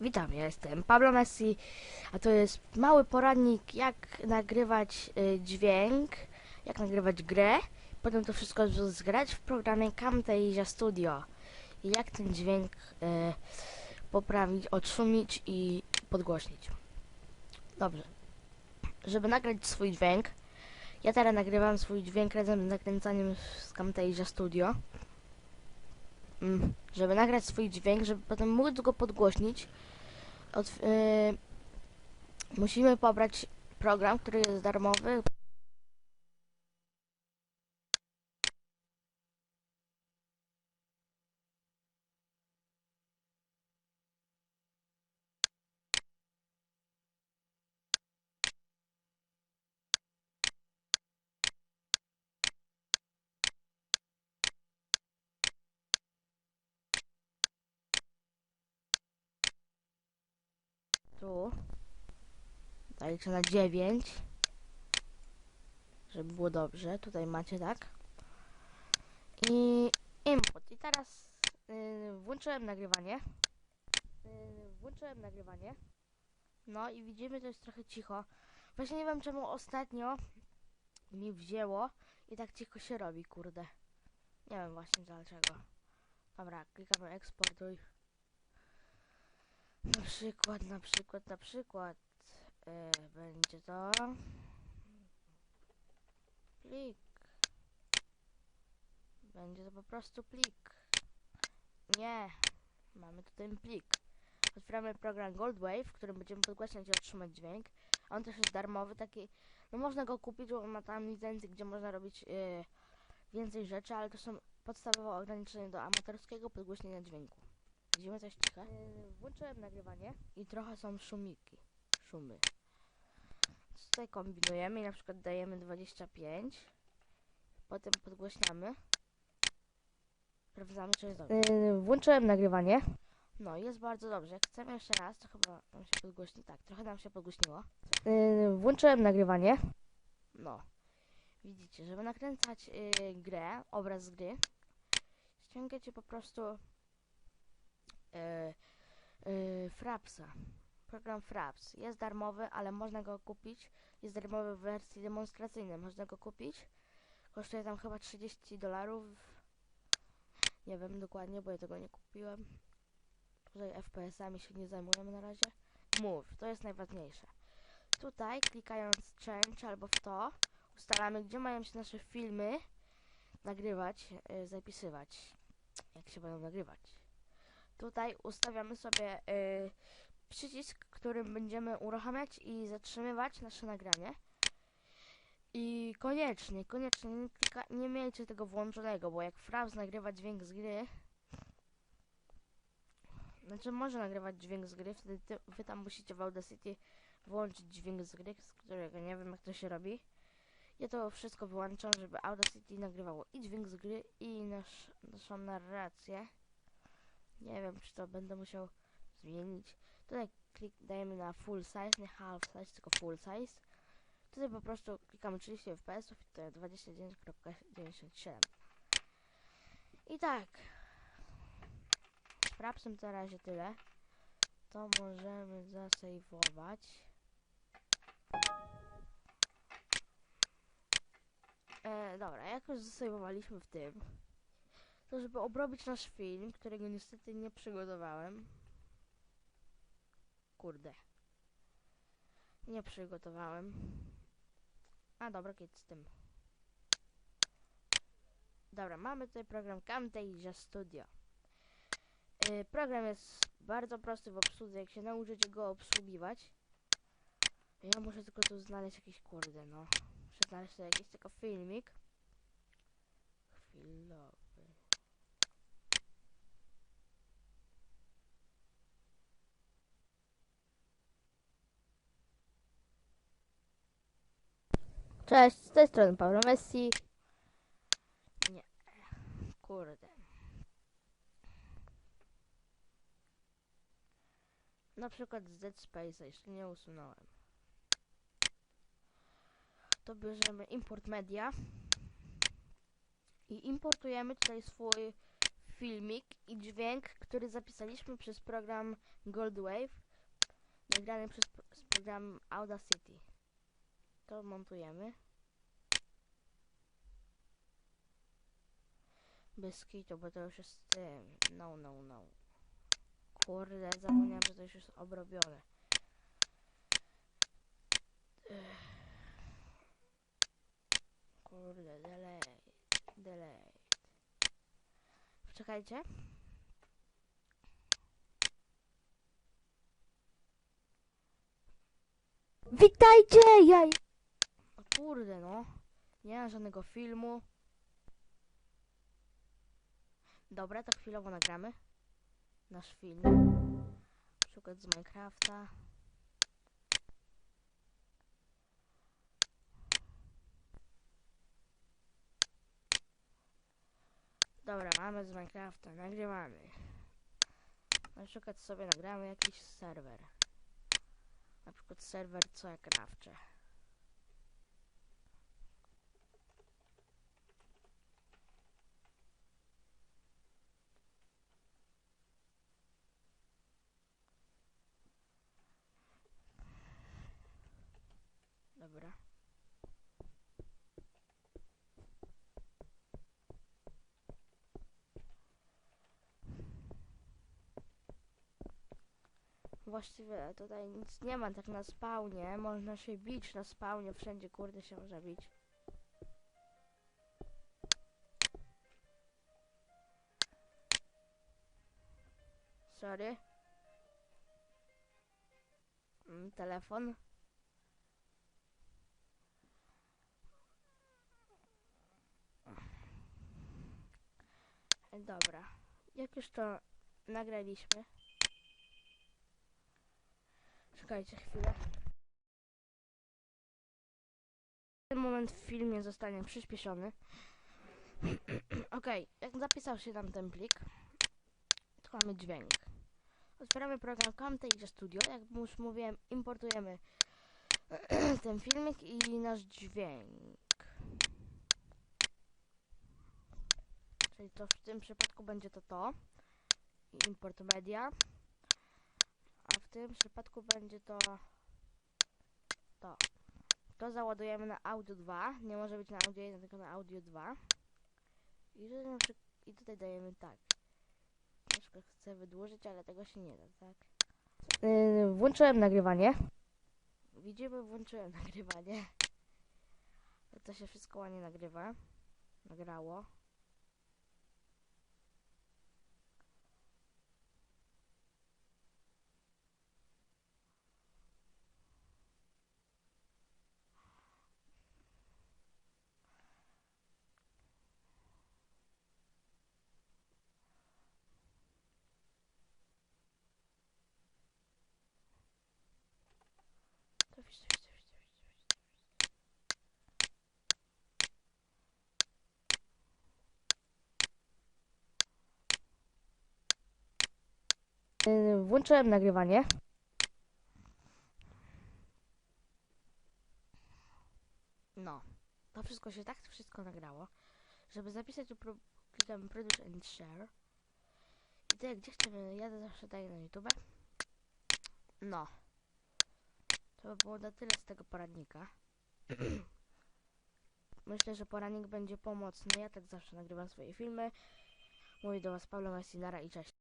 Witam, ja jestem Pablo Messi, a to jest mały poradnik, jak nagrywać y, dźwięk, jak nagrywać grę, potem to wszystko zgrać w programie Camtasia Studio. I jak ten dźwięk y, poprawić, odszumić i podgłośnić. Dobrze. Żeby nagrać swój dźwięk, ja teraz nagrywam swój dźwięk razem z nakręcaniem z Camtasia Studio. Mm, żeby nagrać swój dźwięk, żeby potem móc go podgłośnić, Otw- y, musimy pobrać program, który jest darmowy. Tu. Dajcie na 9. Żeby było dobrze. Tutaj macie tak. I input. I teraz y, włączyłem nagrywanie. Y, włączyłem nagrywanie. No i widzimy, to jest trochę cicho. Właśnie nie wiem czemu ostatnio mi wzięło i tak cicho się robi, kurde. Nie wiem właśnie dlaczego. Dobra, klikamy eksportuj. Na przykład, na przykład, na przykład e, będzie to plik. Będzie to po prostu plik. Nie, mamy tutaj plik. Otwieramy program Goldwave, w którym będziemy podgłaśniać i otrzymać dźwięk. On też jest darmowy, taki, no można go kupić, bo ma tam licencję, gdzie można robić e, więcej rzeczy, ale to są podstawowe ograniczenia do amatorskiego podgłośnienia dźwięku. Widzimy coś ciche? Yy, włączyłem nagrywanie i trochę są szumiki. Szumy. Tutaj kombinujemy i na przykład dajemy 25. Potem podgłośniamy. Sprawdzamy, czy jest dobrze. Yy, włączyłem nagrywanie. No, jest bardzo dobrze. Jak chcemy jeszcze raz, to chyba nam się podgłośni. Tak, trochę nam się podgłośniło. Yy, włączyłem nagrywanie. No. Widzicie, żeby nakręcać yy, grę, obraz z gry, ściągacie po prostu e, e, Frapsa. Program Fraps. Jest darmowy, ale można go kupić. Jest darmowy w wersji demonstracyjnej. Można go kupić. Kosztuje tam chyba 30 dolarów. Nie wiem dokładnie, bo ja tego nie kupiłem. Tutaj FPS-ami się nie zajmujemy na razie. Move, to jest najważniejsze. Tutaj klikając change albo w to ustalamy, gdzie mają się nasze filmy nagrywać, e, zapisywać. Jak się będą nagrywać. Tutaj ustawiamy sobie y, przycisk, którym będziemy uruchamiać i zatrzymywać nasze nagranie. I koniecznie, koniecznie nie, nie miejcie tego włączonego, bo jak Fraps nagrywa dźwięk z gry, znaczy może nagrywać dźwięk z gry, wtedy ty, wy tam musicie w Audacity włączyć dźwięk z gry, z którego nie wiem jak to się robi. Ja to wszystko wyłączam, żeby Audacity nagrywało i dźwięk z gry i nasz, naszą narrację. Nie wiem, czy to będę musiał zmienić. Tutaj klik, dajemy na full size, nie half size, tylko full size. Tutaj po prostu klikamy 30 fps i to jest 29.97. I tak. Z Frapsem to na razie tyle. To możemy zasejwować. E, dobra, jak już zasejwowaliśmy w tym, to żeby obrobić nasz film, którego niestety nie przygotowałem. Kurde. Nie przygotowałem. A dobra, kiedy z tym. Dobra, mamy tutaj program Camtasia Studio. Yy, program jest bardzo prosty w obsłudze, jak się nauczycie go obsługiwać. Ja muszę tylko tu znaleźć jakiś kurde, no. Muszę znaleźć tu jakiś tylko filmik. Chwilowy. Cześć, z tej strony Paweł Messi. Nie, kurde. Na przykład z Dead Space'a, jeszcze nie usunąłem. To bierzemy import media i importujemy tutaj swój filmik i dźwięk, który zapisaliśmy przez program Goldwave, nagrany przez program Audacity. To montujemy. Bez kitu, bo to już jest tym. No, no, no. Kurde, zapomniałem, że to już jest obrobione. Kurde, delete, delete. Poczekajcie. Witajcie, jaj! Kurde, no. Nie ma żadnego filmu. Dobra, to chwilowo nagramy. Nasz film. Na z Minecrafta. Dobra, mamy z Minecrafta, nagrywamy. Na przykład sobie nagramy jakiś serwer. Na przykład serwer co ja. Dobra. Właściwie tutaj nic nie ma tak na spawnie. Można się bić na spawnie, wszędzie kurde się można bić. Sorry. Mm, telefon. Dobra. Jak już to nagraliśmy. Czekajcie chwilę. Ten moment w filmie zostanie przyspieszony. Okej, jak zapisał się nam ten plik, to mamy dźwięk. Otwieramy program Camtasia Studio. Jak już mówiłem, importujemy ten filmik i nasz dźwięk. Czyli to w tym przypadku będzie to to. Import media. A w tym przypadku będzie to to. To załadujemy na audio 2. Nie może być na audio 1, tylko na audio 2. I tutaj, i tutaj dajemy tak. Troszkę chcę wydłużyć, ale tego się nie da, tak? Yy, włączyłem nagrywanie. Widzimy, włączyłem nagrywanie. To się wszystko ładnie nagrywa. Nagrało. To wiesz, to wiesz, to wiesz, to wiesz, to wiesz. Yy, Włączyłem nagrywanie. No, to wszystko się tak wszystko nagrało. Żeby zapisać, to pro, klikamy Produce and Share. I tutaj, gdzie chcemy, ja zawsze daję na YouTube. No. To by było na tyle z tego poradnika. Myślę, że poradnik będzie pomocny. Ja tak zawsze nagrywam swoje filmy. Mówię do Was Paweł Messinara i cześć.